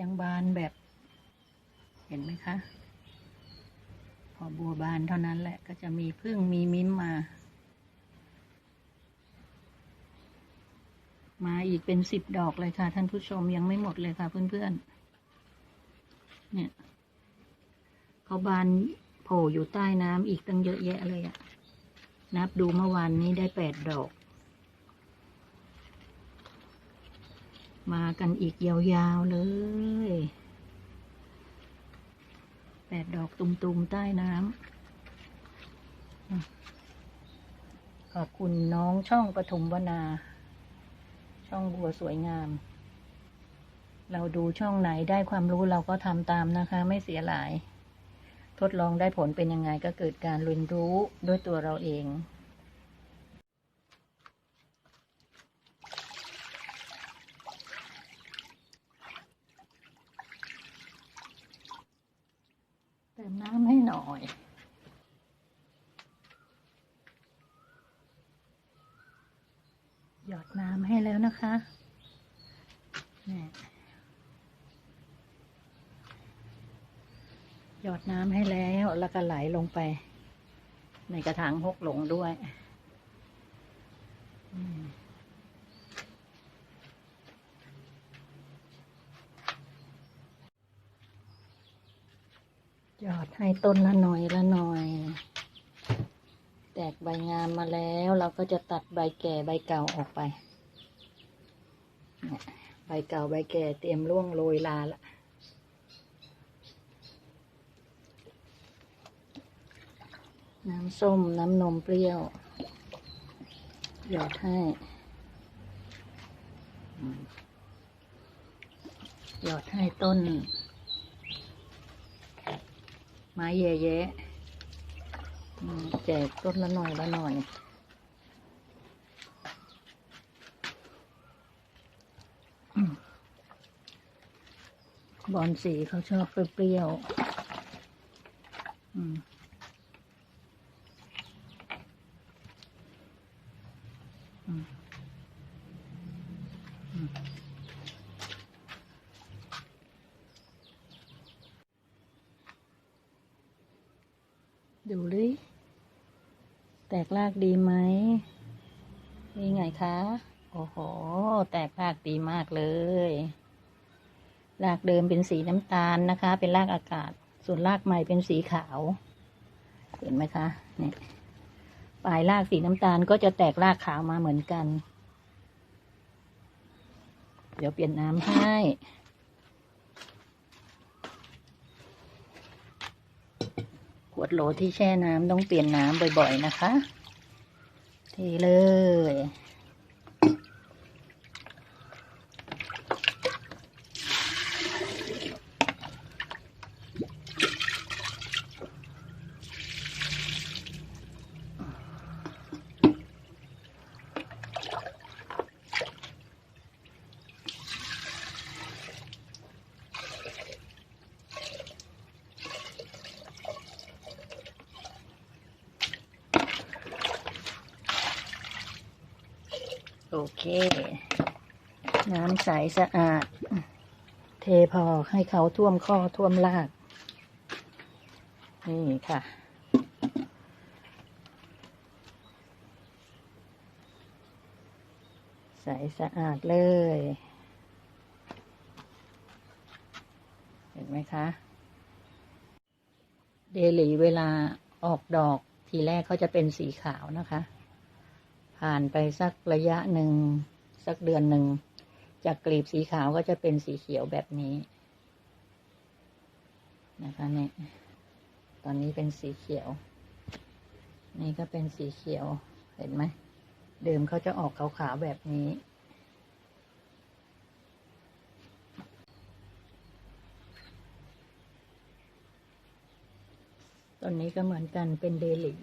ยังบานแบบ เห็นไหมคะ พอบัวบานเท่านั้นแหละก็จะมีพึ่งมีมิ้มมา มาอีกเป็นสิบดอกเลยค่ะ ท่านผู้ชมยังไม่หมดเลยค่ะเพื่อนๆ เนี่ยเขาบานโผล่อยู่ใต้น้ำอีกตั้งเยอะแยะเลยอะนับดูเมื่อวานนี้ได้แปดดอก มากันอีกยาวๆเลย แปดดอกตุมๆใต้น้ำ ขอบคุณน้องช่องปฐมวนา ช่องบัวสวยงาม เราดูช่องไหนได้ความรู้เราก็ทำตามนะคะ ไม่เสียหลาย ทดลองได้ผลเป็นยังไงก็เกิดการเรียนรู้ด้วยตัวเราเอง เติม น้ำให้หน่อยหยอดน้ำให้แล้วนะคะนี่หยอดน้ำให้แล้วแล้วก็ไหลลงไป ในกระถางหกหลงด้วย อืม ยอดให้ต้นละหน่อยละหน่อย แตกใบงามมาแล้วเราก็จะตัดใบแก่ใบเก่าออกไป ใบเก่าใบแก่เตรียมร่วงโรยลาละน้ำส้มน้ำนมเปรี้ยว หยอดให้หยอดให้ต้น ไม้แย่ๆอืมแจกต้นละหน่อยละหน่อยบอลสีเขาชอบเปรี้ยวๆอืมอืมอืมดูดิ แตกรากดีไหมนี่ไงคะ โอ้โห แตกรากดีมากเลย รากเดิมเป็นสีน้ำตาลนะคะ เป็นรากอากาศ ส่วนรากใหม่เป็นสีขาว เห็นไหมคะเนี่ยปลายรากสีน้ำตาลก็จะแตกรากขาวมาเหมือนกัน เดี๋ยวเปลี่ยนน้ำให้ ขว ดโหลที่แช่น้ำต้องเปลี่ยนน้ำบ่อยๆนะคะ เทเลย โอเค น้ำใสสะอาด เทพอให้เขาท่วมข้อท่วมลาก นี่ค่ะ ใสสะอาดเลย เห็นไหมคะ เดลีเวลาออกดอกทีแรกเขาจะเป็นสีขาวนะคะ ผ่านไปสักระยะหนึ่ง สักเดือนหนึ่ง จากกลีบสีขาวก็จะเป็นสีเขียวแบบนี้ นะคะเนี่ยตอนนี้เป็นสีเขียว นี่ก็เป็นสีเขียวเห็นไหมเดิมเขาจะออกขาวๆแบบนี้ ต้นนี้ก็เหมือนกันเป็นเดลี่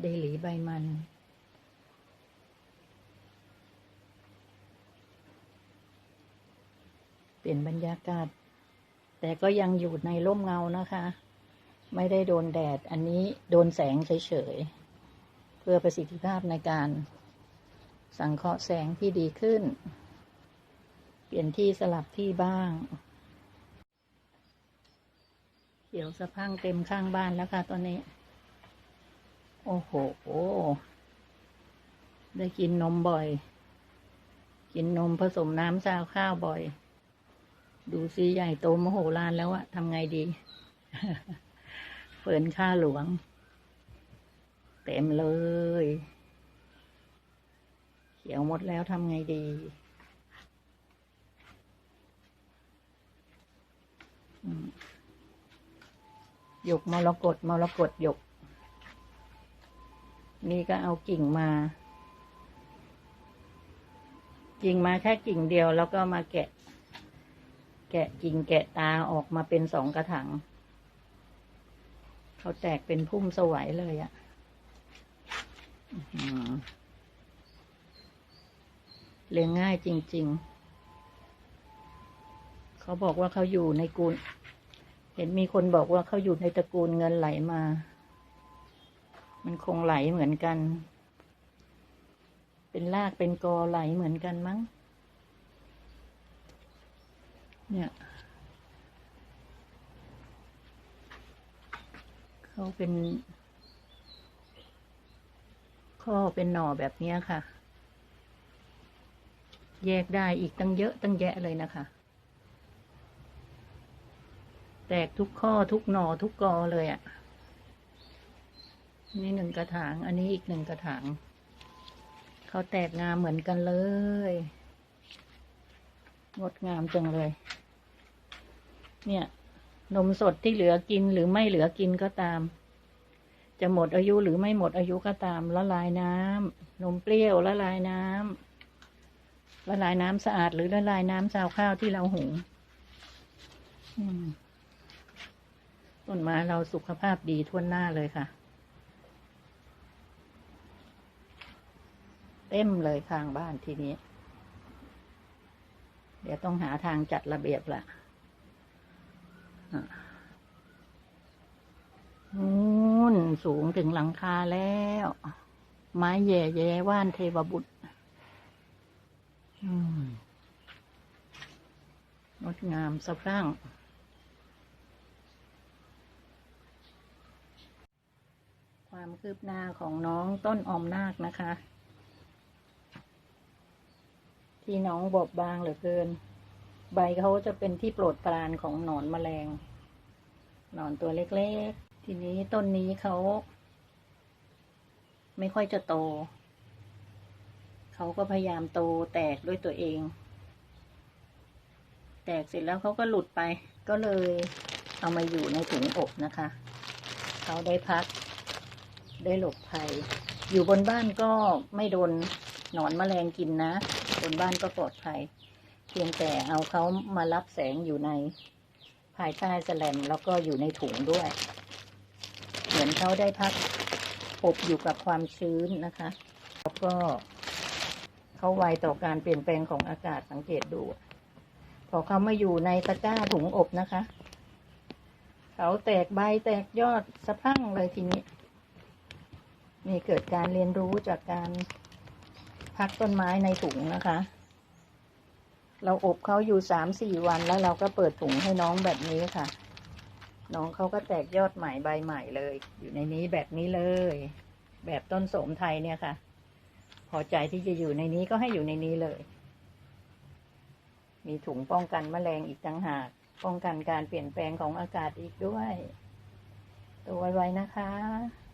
เดลี่ใบมัน เป ลี่ยนบรรยากาศ แต่ก็ยังอยู่ในร่มเงานะคะ ไม่ได้โดนแดด อันนี้โดนแสงเฉยๆ เพื่อประสิทธิภาพในการสังเคราะห์แสงที่ดีขึ้น เปลี่ยนที่สลับที่บ้าง เขียวสะพังเต็มข้างบ้านแล้วค่ะตอนนี้ โอ้โห ได้กินนมบ่อย กินนมผสมน้ำซาวข้าวบ่อย ดูซิใหญ่โตมโหฬารแล้วอะทำไงดี เฟินข้าหลวง เต็มเลย เขียวหมดแล้วทำไงดีอืมหยกมรกตมรกตหยก นี่ก็เอากิ่งมากิ่งมาแค่กิ่งเดียวแล้วก็มาแกะ แกะกิ่งแกะตาออกมาเป็นสองกระถางเขาแตกเป็นพุ่มสวยเลยอะ่ะเลี้ยงง่ายจริง ๆ เขาบอกว่าเขาอยู่ในกูล เห็นมีคนบอกว่าเขาอยู่ในตระกูลเงินไหลมา มันคงไหลเหมือนกัน เป็นรากเป็นกอไหลเหมือนกันมั้ง เนี่ยเขาเป็นข้อเป็นหน่อแบบนี้ค่ะ แยกได้อีกตั้งเยอะตั้งแยะเลยนะคะ แตกทุกข้อทุกหน่อทุกกอเลยอะ่ะ นี่หนึ่งกระถาง อันนี้อีกหนึ่งกระถางเขาแตกงามเหมือนกันเลย งดงามจังเลย เนี่ย นมสดที่เหลือกินหรือไม่เหลือกินก็ตาม จะหมดอายุหรือไม่หมดอายุก็ตามละลายน้ำนมเปรี้ยวละลายน้ำละลายน้ำสะอาดหรือละลายน้ำซาวข้าวที่เราหุงต้นไม้เราสุขภาพดีทั่วหน้าเลยค่ะ เต็มเลยข้างบ้านทีนี้ เดี๋ยวต้องหาทางจัดระเบียบละ่ะ นู่นสูงถึงหลังคาแล้ว ไม้แย่แย่ว่านเทวบุตรงดงามสะพรั่งความคืบหน้าของน้องต้นอมนาคนะคะ ที่น้องบอบบางเหลือเกิน ใบเขาจะเป็นที่โปรดปรานของหนอนแมลง หนอนตัวเล็กๆ ทีนี้ต้นนี้เขา ไม่ค่อยจะโต เขาก็พยายามโตแตกด้วยตัวเอง แตกเสร็จแล้วเขาก็หลุดไป ก็เลยเอามาอยู่ในถุงอบนะคะ เขาได้พัก ได้หลบภัย อยู่บนบ้านก็ไม่โดนหนอนแมลงกินนะ บนบ้านก็ปลอดภัย เพียงแต่เอาเขามารับแสงอยู่ในภายใต้แสแลมแล้วก็อยู่ในถุงด้วย เหมือนเขาได้พักอบอยู่กับความชื้นนะคะ แล้วก็เขาไวต่อการเปลี่ยนแปลงของอากาศสังเกตดู พอเขามาอยู่ในตะกร้าถุงอบนะคะ เขาแตกใบแตกยอดสะพั่งเลยทีนี้มีเกิดการเรียนรู้จากการพักต้นไม้ในถุงนะคะ เราอบเขาอยู่สามสี่วันแล้วเราก็เปิดถุงให้น้องแบบนี้ค่ะ น้องเขาก็แตกยอดใหม่ใบใหม่เลย อยู่ในนี้แบบนี้เลย แบบต้นสมไทยเนี่ยค่ะ พอใจที่จะอยู่ในนี้ก็ให้อยู่ในนี้เลย มีถุงป้องกันแมลงอีกต่างหาก ป้องกันการเปลี่ยนแปลงของอากาศอีกด้วย ตัวไวๆนะคะ